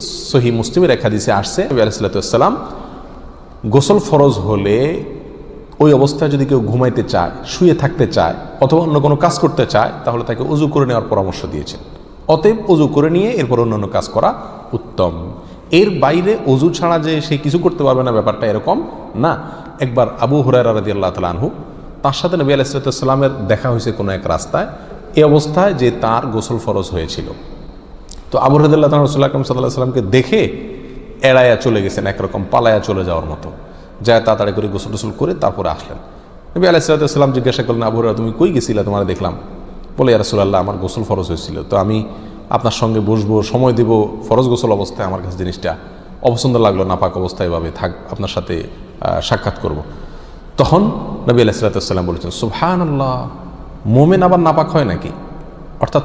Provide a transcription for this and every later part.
সহি মুসলিমের এক হাদিসে আসছে আলাইসাল্লাম গোসল ফরজ হলে ওই অবস্থায় যদি কেউ ঘুমাইতে চায়, শুয়ে থাকতে চায়, অথবা অন্য কোনো কাজ করতে চায়, তাহলে তাকে উজু করে নেওয়ার পরামর্শ দিয়েছেন। অতএব উজু করে নিয়ে এরপর অন্যান্য কাজ করা উত্তম। এর বাইরে অজু ছাড়া যে সে কিছু করতে পারবে না, ব্যাপারটা এরকম না। একবার আবু হুরায়রা রাদি আল্লাহ তালানহু তার সাথে নবী আলাইসালামের দেখা হয়েছে কোনো এক রাস্তায়। এ অবস্থায় যে তার গোসল ফরজ হয়েছিল। তো আবু রসুল্লাহ আকরম সাল্লাহ সাল্লামকে দেখে এড়াইয়া চলে গেছেন একরকম পালায়া চলে যাওয়ার মতো। যায় তাড়াতাড়ি করে গোসল টোসল করে তারপরে আসলেন। নবী আলাইসাল্লাম জিজ্ঞাসা করলেন, আবু তুমি কই গেছিলা? তোমার দেখলাম। বলে ইয়ারসুল্লাহ আমার গোসল ফরজ হয়েছিল। তো আমি আপনার সঙ্গে বসবো, সময় দেব, ফরজ গোসল অবস্থায় আমার কাছে জিনিসটা অপছন্দ লাগল, নাপাক অবস্থায় এভাবে থাক, আপনার সাথে সাক্ষাৎ করব। তখন নবী আলাইসাল্লাম বলেছেন সুবহান আল্লাহ মোমেন আবার নাপাক হয় নাকি? অর্থাৎ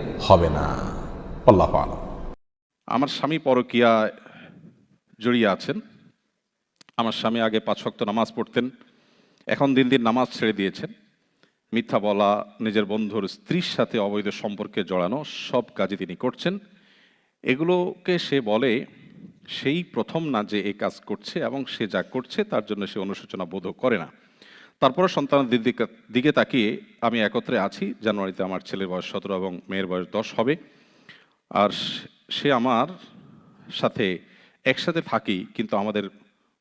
হবে না। আল্লাহ আমার স্বামী পরকিয়া জড়িয়ে আছেন। আমার স্বামী আগে পাঁচ ওয়াক্ত নামাজ পড়তেন। এখন দিন দিন নামাজ ছেড়ে দিয়েছেন। মিথ্যা বলা, নিজের বন্ধুর স্ত্রীর সাথে অবৈধ সম্পর্কে জড়ানো সব কাজই তিনি করছেন। এগুলোকে সে বলে, সেই প্রথম না যে এই কাজ করছে এবং সে যা করছে তার জন্য সে অনুশোচনা বোধও করে না। তারপরে সন্তানের দিকে তাকিয়ে আমি একত্রে আছি, জানুয়ারিতে আমার ছেলের বয়স সতেরো এবং মেয়ের বয়স দশ হবে। আর সে- আমার সাথে একসাথে থাকি, কিন্তু আমাদের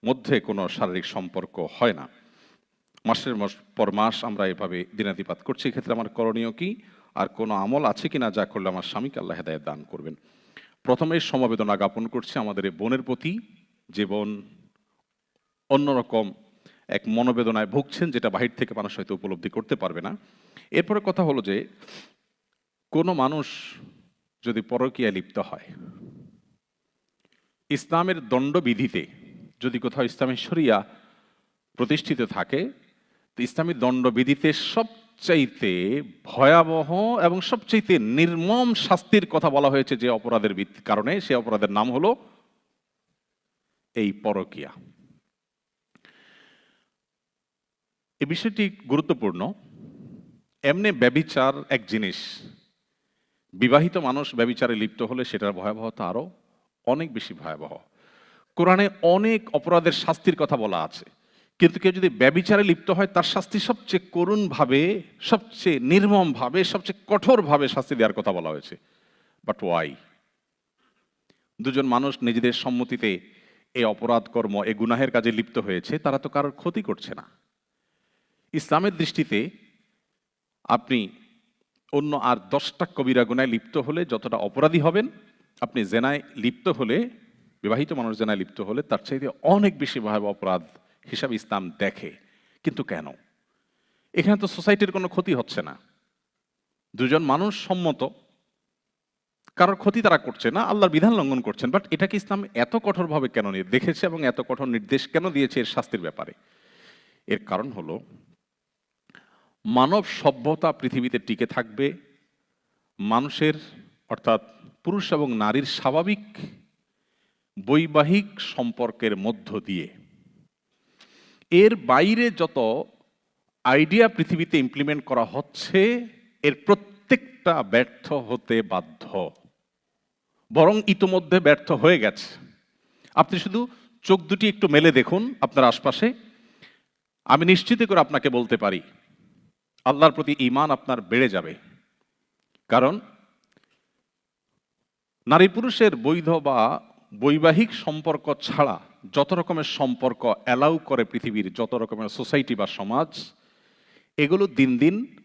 মধ্যে কোনো শারীরিক সম্পর্ক হয় না। মাসের মাস- পর মাস আমরা এভাবে দিনাতিপাত করছি। এক্ষেত্রে আমার করণীয় কি? আর কোনো আমল আছে কি না যা করলে আমার স্বামীকে আল্লাহ হেদায়ত দান করবেন? প্রথমে সমবেদনা জ্ঞাপন করছি আমাদের বোনের প্রতি। যে বোন অন্যরকম এক মনোবেদনায় ভুগছেন যেটা বাহির থেকে মানুষ হয়তো উপলব্ধি করতে পারবে না। এরপরে কথা হলো যে, কোনো মানুষ যদি পরকীয়া লিপ্ত হয়, ইসলামের দণ্ডবিধিতে যদি কোথাও ইসলামের শরিয়া প্রতিষ্ঠিত থাকে, তো ইসলামী দণ্ডবিধিতে সবচাইতে ভয়াবহ এবং সবচাইতে নির্মম শাস্তির কথা বলা হয়েছে যে অপরাধের কারণে, সে অপরাধের নাম হলো এই পরকীয়া। এই বিষয়টি গুরুত্বপূর্ণ। এমনি ব্যবিচার এক জিনিস। বিবাহিত মানুষ ব্যবিচারে লিপ্ত হলে সেটার ভয়াবহতা আরও অনেক বেশি ভয়াবহ। কোরআনে অনেক অপরাধের শাস্তির কথা বলা আছে। কিন্তু কেউ যদি ব্যবিচারে লিপ্ত হয়, তার শাস্তি সবচেয়ে করুণভাবে, সবচেয়ে নির্মমভাবে, সবচেয়ে কঠোরভাবে শাস্তি দেওয়ার কথা বলা হয়েছে। বাট ওয়াই দুজন মানুষ নিজেদের সম্মতিতে এই অপরাধ কর্ম এই গুনাহের কাজে লিপ্ত হয়েছে, তারা তো কারোর ক্ষতি করছে না। ইসলামের দৃষ্টিতে আপনি অন্য আর দশটা কবিরা গুনায় লিপ্ত হলে যতটা অপরাধী হবেন, আপনি জেনায় লিপ্ত হলে, বিবাহিত মানুষ জেনায় লিপ্ত হলে তার চাইতে অনেক বেশি ভয়াবহ অপরাধ হিসাবে ইসলাম দেখে। কিন্তু কেন? এখানে তো সোসাইটির কোনো ক্ষতি হচ্ছে না। দুজন মানুষ সম্মত, কারোর ক্ষতি তারা করছে না, আল্লাহর বিধান লঙ্ঘন করছেন বাট এটাকে ইসলাম এত কঠোরভাবে কেন নিয়ে দেখেছে এবং এত কঠোর নির্দেশ কেন দিয়েছে এর শাস্তির ব্যাপারে? এর কারণ হলো মানব সভ্যতা পৃথিবীতে টিকে থাকবে। মানুষের, অর্থাৎ পুরুষ এবং নারীর স্বাভাবিক বৈবাহিক সম্পর্কের মধ্য দিয়ে। এর বাইরে যত আইডিয়া পৃথিবীতে ইমপ্লিমেন্ট করা হচ্ছে, এর প্রত্যেকটা ব্যর্থ হতে বাধ্য। বরং ইতোমধ্যে ব্যর্থ হয়ে গেছে। আপনি শুধু চোখ দুটি একটু মেলে দেখুন আপনার আশপাশে। আমি নিশ্চিত করে আপনাকে বলতে পারি আল্লাহর প্রতি ইমান আপনার বেড়ে যাবে। কারণ নারী পুরুষের বৈধ বা বৈবাহিক সম্পর্ক ছাড়া যত রকমের সম্পর্ক অ্যালাউ করে পৃথিবীর, যত রকমের সোসাইটি বা সমাজ, এগুলো দিন দিন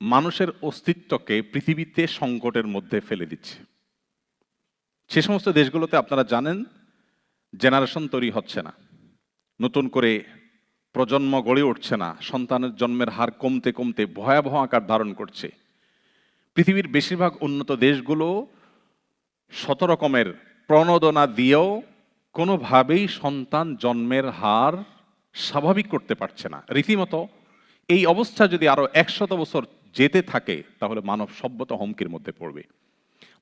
মানুষের অস্তিত্বকে পৃথিবীতে সংকটের মধ্যে ফেলে দিচ্ছে। সে সমস্ত দেশগুলোতে আপনারা জানেন, জেনারেশন তৈরি হচ্ছে না। নতুন করে প্রজন্ম গড়ে উঠছে না, সন্তানের জন্মের হার কমতে কমতে ভয়াবহ আকার ধারণ করছে। পৃথিবীর বেশিরভাগ উন্নত দেশগুলো শত রকমের প্রণোদনা দিয়েও কোনোভাবেই সন্তান জন্মের হার স্বাভাবিক করতে পারছে না। রীতিমতো এই অবস্থা যদি আরও একশত বছর যেতে থাকে, তাহলে মানব সভ্যতা হুমকির মধ্যে পড়বে।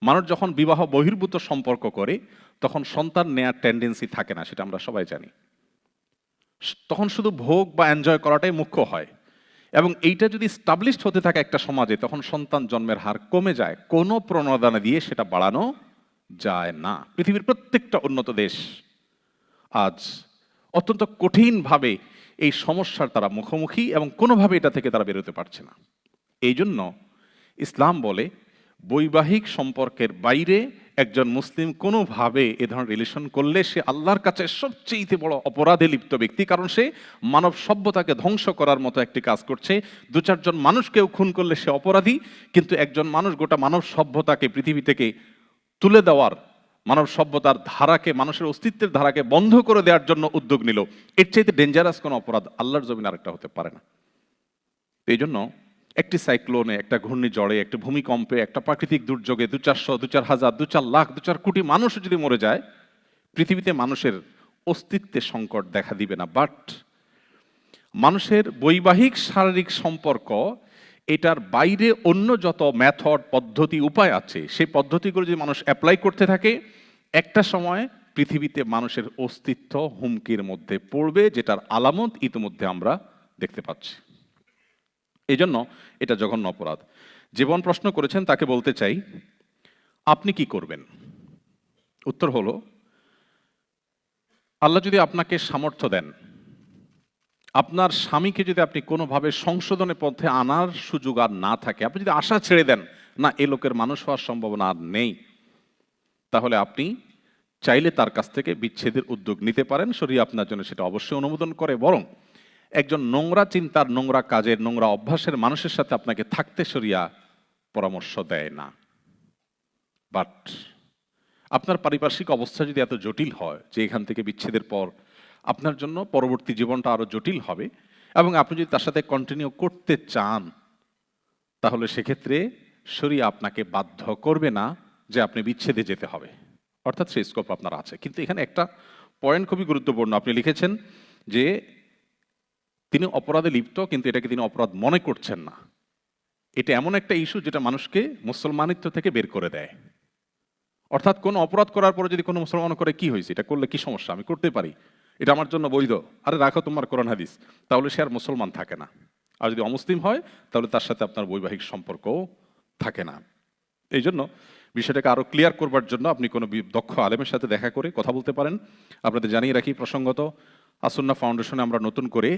মানুষ যখন বিবাহ বহির্ভূত সম্পর্ক করে, তখন সন্তান নেয়ার টেন্ডেন্সি থাকে না, সেটা আমরা সবাই জানি। তখন শুধু ভোগ বা এনজয় করাটাই মুখ্য হয়। এবং এইটা যদি স্টাবলিশড হতে থাকে একটা সমাজে, তখন সন্তান জন্মের হার কমে যায়। কোনো প্রণোদনা দিয়ে সেটা বাড়ানো যায় না। পৃথিবীর প্রত্যেকটা উন্নত দেশ আজ অত্যন্ত কঠিনভাবে এই সমস্যার তারা মুখোমুখি এবং কোনোভাবে এটা থেকে তারা বেরোতে পারছে না। এই জন্য ইসলাম বলে বৈবাহিক সম্পর্কের বাইরে একজন মুসলিম কোনোভাবে এ ধরনের রিলেশন করলে সে আল্লাহর কাছে সবচেয়ে বড় অপরাধে লিপ্ত ব্যক্তি, কারণ সে মানব সভ্যতাকে ধ্বংস করার মতো একটি কাজ করছে। দু চারজন মানুষকেও খুন করলে সে অপরাধী, কিন্তু একজন মানুষ গোটা মানব সভ্যতাকে, পৃথিবী থেকে তুলে দেওয়ার, মানব সভ্যতার ধারাকে, মানুষের অস্তিত্বের ধারাকে বন্ধ করে দেওয়ার জন্য উদ্যোগ নিল। এর চাইতে ডেঞ্জারাস কোনো অপরাধ আল্লাহর জমিন আরেকটা হতে পারে না। এই জন্য একটি সাইক্লোনে, একটা ঘূর্ণিঝড়ে, একটা ভূমিকম্পে, একটা প্রাকৃতিক দুর্যোগে দু চারশো, দু চার হাজার, দু চার লাখ, দু চার কোটি মানুষ যদি মরে যায়, পৃথিবীতে মানুষের অস্তিত্বের সংকট দেখা দিবে না। বাট মানুষের বৈবাহিক শারীরিক সম্পর্ক, এটার বাইরে অন্য যত মেথড, পদ্ধতি, উপায় আছে, সেই পদ্ধতিগুলো যদি মানুষ অ্যাপ্লাই করতে থাকে, একটা সময় পৃথিবীতে মানুষের অস্তিত্ব হুমকির মধ্যে পড়বে, যেটার আলামত ইতিমধ্যে আমরা দেখতে পাচ্ছি। এই জন্য এটা জঘন্য অপরাধ। জীবন প্রশ্ন করেছেন, তাকে বলতে চাই, আপনি কি করবেন? উত্তর হলো, আল্লাহ যদি আপনাকে সামর্থ্য দেন, আপনার স্বামীকে যদি আপনি কোনোভাবে সংশোধনের পথে আনার সুযোগ আর না থাকে, আপনি যদি আশা ছেড়ে দেন, না, এ লোকের মানুষ হওয়ার সম্ভাবনা আর নেই, তাহলে আপনি চাইলে তার কাছ থেকে বিচ্ছেদের উদ্যোগ নিতে পারেন শরীর আপনার জন্য সেটা অবশ্যই অনুমোদন করে, বরং একজন নোংরা চিন্তার নোংরা কাজের নোংরা অভ্যাসের মানুষের সাথে আপনাকে থাকতে সরিয়া পরামর্শ দেয় না। বাট আপনার পারিপার্শ্বিক অবস্থা যদি এত জটিল হয় যে এখান থেকে বিচ্ছেদের পর আপনার জন্য পরবর্তী জীবনটা আরও জটিল হবে এবং আপনি যদি তার সাথে কন্টিনিউ করতে চান, তাহলে সেক্ষেত্রে শরীর আপনাকে বাধ্য করবে না যে আপনি বিচ্ছেদে যেতে হবে। অর্থাৎ সেই স্কোপ আপনার আছে। কিন্তু এখানে একটা পয়েন্ট খুবই গুরুত্বপূর্ণ। আপনি লিখেছেন যে তিনি অপরাধে লিপ্ত, কিন্তু এটাকে তিনি অপরাধ মনে করছেন না। এটা এমন একটা ইস্যু যেটা মানুষকে মুসলমানিত্ব থেকে বের করে দেয়। অর্থাৎ কোনো অপরাধ করার পরে যদি কোনো মুসলমান করে, কি হয়েছে? এটা করলে কি সমস্যা? আমি করতে পারি। এটা আমার জন্য বৈধ। আরে রাখো তোমার কোরআন হাদিস। তাহলে সে আর মুসলমান থাকে না। আর যদি অমুসলিম হয়, তাহলে তার সাথে আপনার বৈবাহিক সম্পর্কও থাকে না। এই জন্য বিষয়টাকে আরও ক্লিয়ার করবার জন্য আপনি কোনো দক্ষ আলেমের সাথে দেখা করে কথা বলতে পারেন। আপনাদের জানিয়ে রাখি প্রসঙ্গত আসন্না ফাউন্ডেশনে আমরা নতুন করে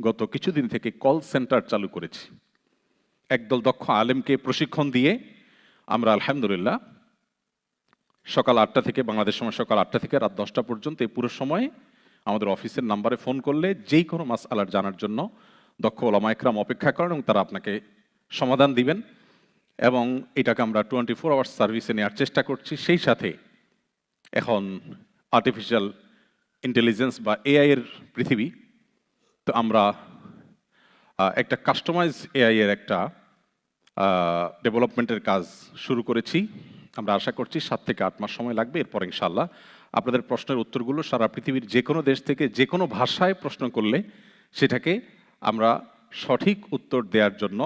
গত কিছুদিন থেকে কল সেন্টার চালু করেছি। একদল দক্ষ আলেমকে প্রশিক্ষণ দিয়ে আমরা আলহামদুলিল্লাহ সকাল আটটা থেকে, বাংলাদেশ সময় সকাল আটটা থেকে রাত দশটা পর্যন্ত এই পুরো সময় আমাদের অফিসের নাম্বারে ফোন করলে যেই কোনো মাস আলার জানার জন্য দক্ষ ওলামা একরাম অপেক্ষা করেন এবং তারা আপনাকে সমাধান দিবেন এবং এটাকে আমরা টোয়েন্টি ফোর আওয়ার্স সার্ভিসে নেওয়ার চেষ্টা করছি। সেই সাথে এখন আর্টিফিশিয়াল ইন্টেলিজেন্স বা এআই এর পৃথিবী, তো আমরা একটা কাস্টমাইজ এআই এর একটা ডেভেলপমেন্টের কাজ শুরু করেছি। আমরা আশা করছি সাত থেকে আট মাস সময় লাগবে, এরপর ইনশাল্লাহ আপনাদের প্রশ্নের উত্তরগুলো সারা পৃথিবীর যে কোনো দেশ থেকে যে কোনো ভাষায় প্রশ্ন করলে সেটাকে আমরা সঠিক উত্তর দেওয়ার জন্য